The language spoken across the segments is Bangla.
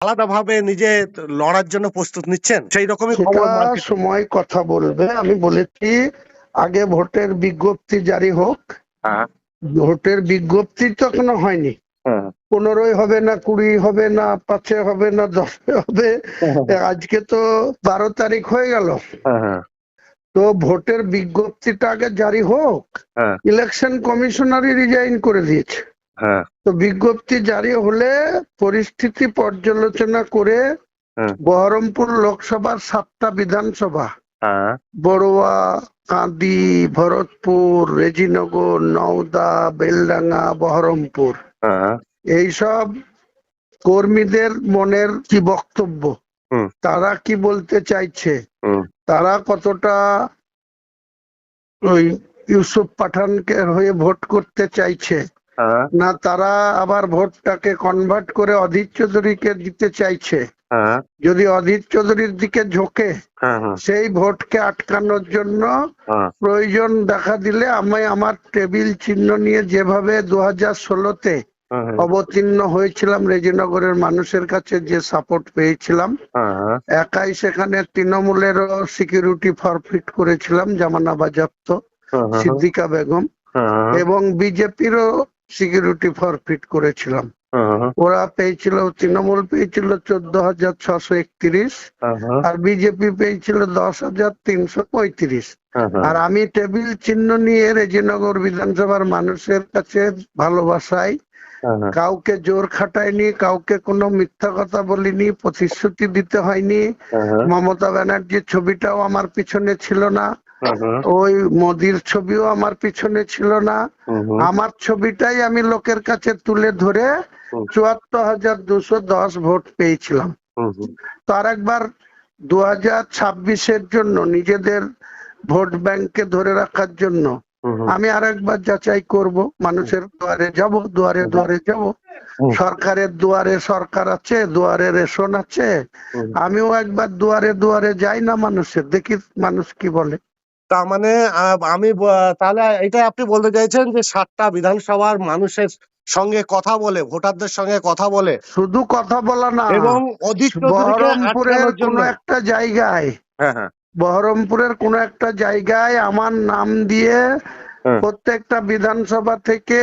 আলাদাভাবে নিজে লড়ার জন্য প্রস্তুত নিচ্ছেন? সেই রকমই। সময় কথা বলবে। আমি বলেছি আগে ভোটের বিজ্ঞপ্তি জারি হোক। হ্যাঁ। ভোটের বিজ্ঞপ্তি তো এখনও হয়নি। হ্যাঁ পনেরোই হবে না কুড়ি হবে না পাঁচে হবে না দশে হবে। আজকে তো বারো তারিখ হয়ে গেল। তো ভোটের বিজ্ঞপ্তিটা আগে জারি হোক। হ্যাঁ। ইলেকশন কমিশনারই রিজাইন করে দিয়েছে। হ্যাঁ। তো বিজ্ঞপ্তি জারি হলে পরিস্থিতি পর্যালোচনা করে বহরমপুর লোকসভার সাতটা বিধানসভা হ্যাঁ। বড়ুয়া কাঁদি ভরতপুর রেজিনগর নওদা বেলডাঙ্গা বহরমপুর। হ্যাঁ। এইসব কর্মীদের মনের কি বক্তব্য? তারা কি বলতে চাইছে? তারা কতটা ওই ইউসুফ পাঠানকে হয়ে ভোট করতে চাইছে? হ্যাঁ না তারা আবার ভোটটাকে কনভার্ট করে অধীর চৌধুরীকে দিতে চাইছে। হ্যাঁ। যদি অধীর চৌধুরীর দিকে ঝোঁকে হ্যাঁ হ্যাঁ। সেই ভোটকে আটকানোর জন্য হ্যাঁ। প্রয়োজন দেখা দিলে আমি আমার টেবিল চিহ্ন নিয়ে যেভাবে দু হাজার ষোলোতে হ্যাঁ অবতীর্ণ হয়েছিলাম রেজিনগরের মানুষের কাছে যে সাপোর্ট পেয়েছিলাম হ্যাঁ একাই সেখানে তৃণমূলেরও সিকিউরিটি ফরফিট করেছিলাম জামানা বাজাপ্ত হ্যাঁ। সিদ্দিকা বেগম হ্যাঁ। এবং বিজেপিরও সিকিউরিটি ফরফিট করেছিলাম। হ্যাঁ ওরা পেয়েছিল তৃণমূল পেয়েছিল চোদ্দ হাজার ছশো একত্রিশ হ্যাঁ আর বিজেপি পেয়েছিল দশ হাজার তিনশো পঁয়ত্রিশ। হ্যাঁ আর আমি টেবিল চিহ্ন নিয়ে রেজিনগর বিধানসভার মানুষের কাছে ভালোবাসায় কাউকে জোর খাটাইনি কাউকে কোনো মিথ্যা কথা বলিনি প্রতিশ্রুতি দিতে হয়নি। হ্যাঁ মমতা ব্যানার্জির ছবিটাও আমার পিছনে ছিল না। ওই মোদির ছবিও আমার পিছনে ছিল না। আমার ছবিটাই আমি লোকের কাছে তুলে ধরে চুয়াত্তর হাজার দুশো দশ ভোট পেয়েছিলাম। তো আরেকবার দু হাজার ছাব্বিশের জন্য নিজেদের ভোট ব্যাংকে ধরে রাখার জন্য আমি আরেকবার যাচাই করব। মানুষের দুয়ারে যাব দুয়ারে দুয়ারে যাব। সরকারের দুয়ারে সরকার আছে দুয়ারে রেশন আছে। আমিও একবার দুয়ারে দুয়ারে যাই না মানুষের দেখি মানুষ কি বলে। তার মানে আমি তাহলে এটা আপনি বলতে চাইছেন যে সাতটা বিধানসভার মানুষের সঙ্গে কথা বলে ভোটারদের সঙ্গে কথা বলে শুধু কথা বলা না এবং অধিক বহরমপুরের কোন একটা জায়গায় হ্যাঁ হ্যাঁ বহরমপুরের কোন একটা জায়গায় আমার নাম দিয়ে। প্রত্যেকটা বিধানসভা থেকে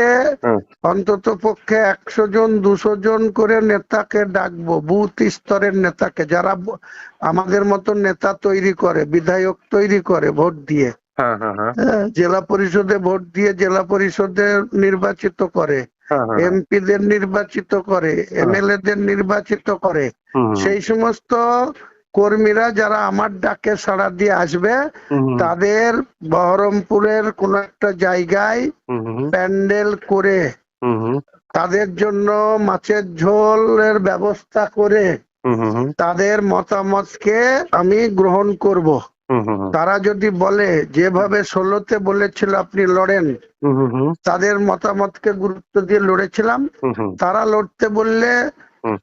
অন্তত পক্ষে একশো জন দুশো জন করে নেতাকে ডাকবো বুথ স্তরের নেতাকে যারা আমাদের মতো নেতা তৈরি করে বিধায়ক তৈরি করে ভোট দিয়ে। হ্যাঁ হ্যাঁ হ্যাঁ। হ্যাঁ, জেলা পরিষদে ভোট দিয়ে জেলা পরিষদে নির্বাচিত করে হ্যাঁ হ্যাঁ এমপিদের নির্বাচিত করে এমএলএ দের নির্বাচিত করে সেই সমস্ত কর্মীরা যারা আমার ডাকে সাড়া দিয়ে আসবে তাদের বহরমপুরের কোন একটা জায়গায় প্যান্ডেল করে তাদের জন্য মাছের ঝোলের ব্যবস্থা করে তাদের মতামতকে আমি গ্রহণ করব। তারা যদি বলে যেভাবে ষোলোতে বলেছিল আপনি লড়েন তাদের মতামতকে গুরুত্ব দিয়ে লড়েছিলাম। তারা লড়তে বললে।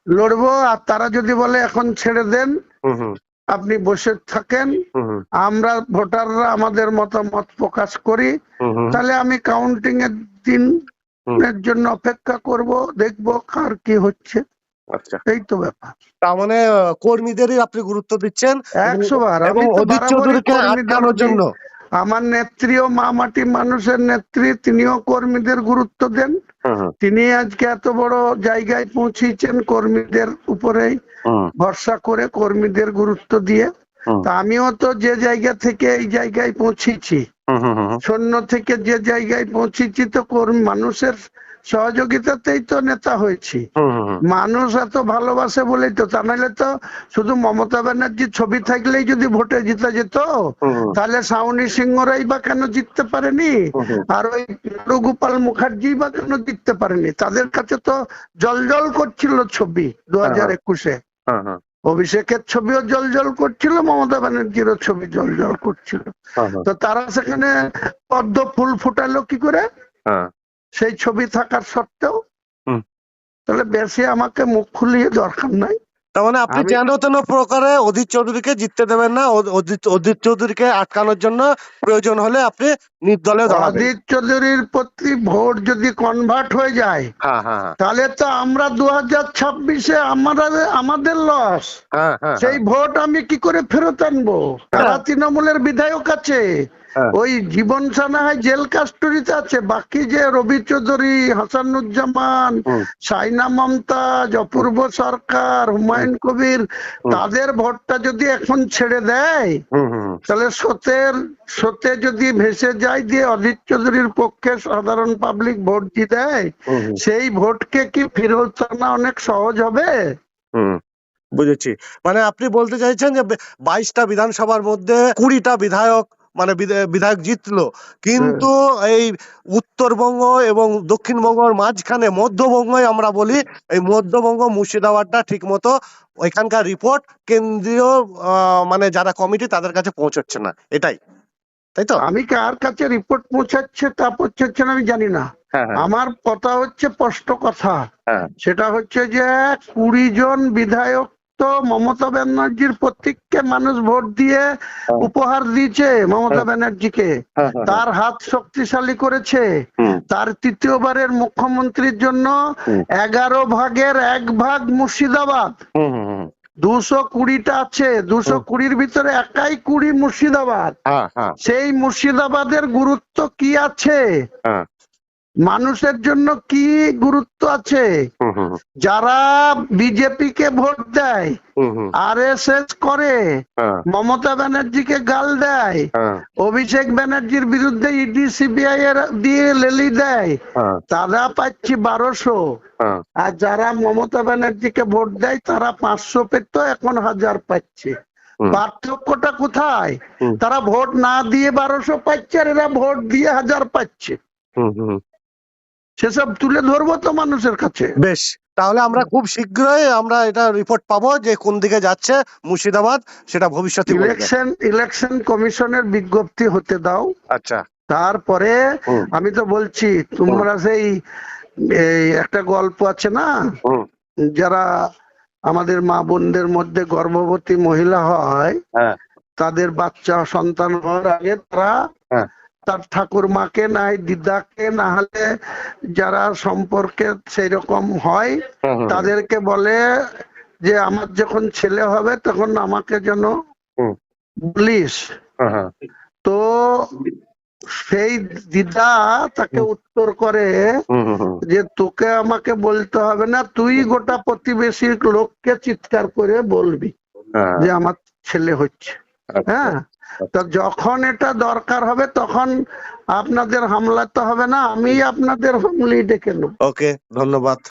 লড়বো আর তারা যদি বলে এখন ছেড়ে দেন আপনি বসে থাকেন আমরা ভোটাররা আমাদের মতামত প্রকাশ করি তাহলে আমি কাউন্টিং এর দিন এর জন্য অপেক্ষা করব দেখব কার কি হচ্ছে। আচ্ছা। এই তো ব্যাপার। তার মানে কর্মীদেরই আপনি গুরুত্ব দিচ্ছেন একশো বার। এবং আমি অধিক চৌধুরীকে আটকানোর জন্য। আমার নেত্রীও মা মাটি মানুষের নেত্রী তিনিও কর্মীদের গুরুত্ব দেন। তিনি আজকে এত বড় জায়গায় পৌঁছেছেন কর্মীদের উপরেই ভরসা করে কর্মীদের গুরুত্ব দিয়ে। তা আমিও তো যে জায়গা থেকে এই জায়গায় পৌঁছেছি সৈন্য থেকে যে জায়গায় পৌঁছেছি তো কর্মী মানুষের সহযোগিতাতেই তো নেতা হয়েছি। মানুষ এত ভালোবাসে বলেই তো তা নাহলে তো শুধু মমতা ব্যানার্জির ছবি থাকলেই যদি ভোটে জিতে যেত তাহলে সাউনি সিংহরাই বা কেন জিততে পারেনি? আর ওই গোপাল মুখার্জি বা কেন জিততে পারেনি? তাদের কাছে তো জলজল করছিল ছবি দু হাজার একুশে। হ্যাঁ, হ্যাঁ, অভিষেকের ছবিও জলজল করছিল মমতা ব্যানার্জিরও ছবি জলজল করছিল। হ্যাঁ, তো তারা সেখানে পদ্ম ফুল ফুটালো কি করে? সেই ছবি থাকার সত্ত্বেও তাহলে বেশি আমাকে মুখ খুলিয়ে দরকার নাই। তার মানে আপনি যেন তেন প্রকারে অধীর চৌধুরীকে জিততে দেবেন না অধীর চৌধুরীকে আটকানোর জন্য প্রয়োজন হলে আপনি নির্দলে অজিত চৌধুরীর প্রতি ভোট যদি কনভার্ট হয়ে যায় হ্যাঁ হ্যাঁ হ্যাঁ। তাহলে তো আমরা দু হাজার ছাব্বিশে আমাদের আমাদের লস সেই ভোট আমি কি করে ফেরত আনব? তারা তৃণমূলের বিধায়ক আছে। ওই জীবন সানাহাই জেল কাস্টডিতে আছে। বাকি যে রবি চৌধুরী হাসানুজ্জামান সাইনা মমতাজ অপূর্ব সরকার হুমায়ুন কবির তাদের ভোটটা যদি এখন ছেড়ে দেয়। তাহলে স্রোতের স্রোতে যদি ভেসে যায় দিয়ে অজিত চৌধুরীর পক্ষে সাধারণ পাবলিক ভোট দিয়ে দেয়। সেই ভোটকে কি ফেরত আনা অনেক সহজ হবে? বুঝেছি। মানে আপনি বলতে চাইছেন যে বাইশটা বিধানসভার মধ্যে কুড়িটা বিধায়ক মানে বিধায়ক জিতলো। কিন্তু এই উত্তরবঙ্গ এবং দক্ষিণবঙ্গের মাঝখানে মধ্যবঙ্গই আমরা বলি এই মধ্যবঙ্গ মুর্শিদাবাদটা ঠিক মতো ওইখানকার রিপোর্ট কেন্দ্রীয় মানে যারা কমিটি তাদের কাছে পৌঁছচ্ছে না। এটাই। তাই তো? আমি কার কাছে রিপোর্ট পৌঁছাচ্ছে তা পৌঁছাচ্ছে না আমি জানি না। হ্যাঁ হ্যাঁ। আমার কথা হচ্ছে স্পষ্ট কথা। হ্যাঁ। সেটা হচ্ছে যে কুড়ি জন বিধায়ক তো মমতা ব্যানার্জির প্রত্যেককে মানুষ ভোট দিয়ে উপহার দিয়েছে মমতা ব্যানার্জিকে। হ্যাঁ, হ্যাঁ, তার হাত শক্তিশালী করেছে। তার তৃতীয়বারের মুখ্যমন্ত্রীর জন্য এগারো ভাগের এক ভাগ মুর্শিদাবাদ। দুশো কুড়িটা আছে। দুশো কুড়ির ভিতরে একাই কুড়ি মুর্শিদাবাদ। হ্যাঁ হ্যাঁ। সেই মুর্শিদাবাদের গুরুত্ব কি আছে? হ্যাঁ। মানুষের জন্য কি গুরুত্ব আছে? যারা বিজেপি কে ভোট দেয় আর এস এস করে হ্যাঁ। মমতা ব্যানার্জিকে গাল দেয় হ্যাঁ। অভিষেক ব্যানার্জির বিরুদ্ধে ইডি সিবিআই এর দিয়ে লেলি দেয় হ্যাঁ। তারা পাচ্ছি বারোশো। আর যারা মমতা ব্যানার্জিকে ভোট দেয় তারা পাঁচশো পেত এখন হাজার পাচ্ছে। পার্থক্যটা কোথায়? তারা ভোট না দিয়ে বারোশো পাচ্ছে আর এরা ভোট দিয়ে হাজার পাচ্ছে। সেসব তুলে ধরবো তো মানুষের কাছে। বেশ তাহলে আমরা খুব শীঘ্রই আমরা এটা রিপোর্ট পাবো যে কোন দিকে যাচ্ছে মুর্শিদাবাদ সেটা ভবিষ্যতে ইলেকশন ইলেকশন কমিশনের বিজ্ঞপ্তি হতে দাও। আচ্ছা। তারপরে আমি তো বলছি তোমরা সেই একটা গল্প আছে না? যারা আমাদের মা বোনদের মধ্যে গর্ভবতী মহিলা হয় হ্যাঁ। তাদের বাচ্চা সন্তান হওয়ার আগে তারা হ্যাঁ। তার ঠাকুর মাকে নাই দিদাকে না হলে যারা সম্পর্কে সেই রকম হয় তাদেরকে বলে যে আমার যখন ছেলে হবে তখন আমাকে যেন বলিস। হ্যাঁ, হ্যাঁ, তো সেই দিদা তাকে উত্তর করে যে তোকে আমাকে বলতে হবে না তুই গোটা প্রতিবেশী লোককে চিৎকার করে বলবি হ্যাঁ, যে আমার ছেলে হচ্ছে। আচ্ছা, হ্যাঁ? তো যখন এটা দরকার হবে, তখন আপনাদের হামলা তো হবে না আমি আপনাদের হামলি ডেকে নেব। ওকে, ধন্যবাদ।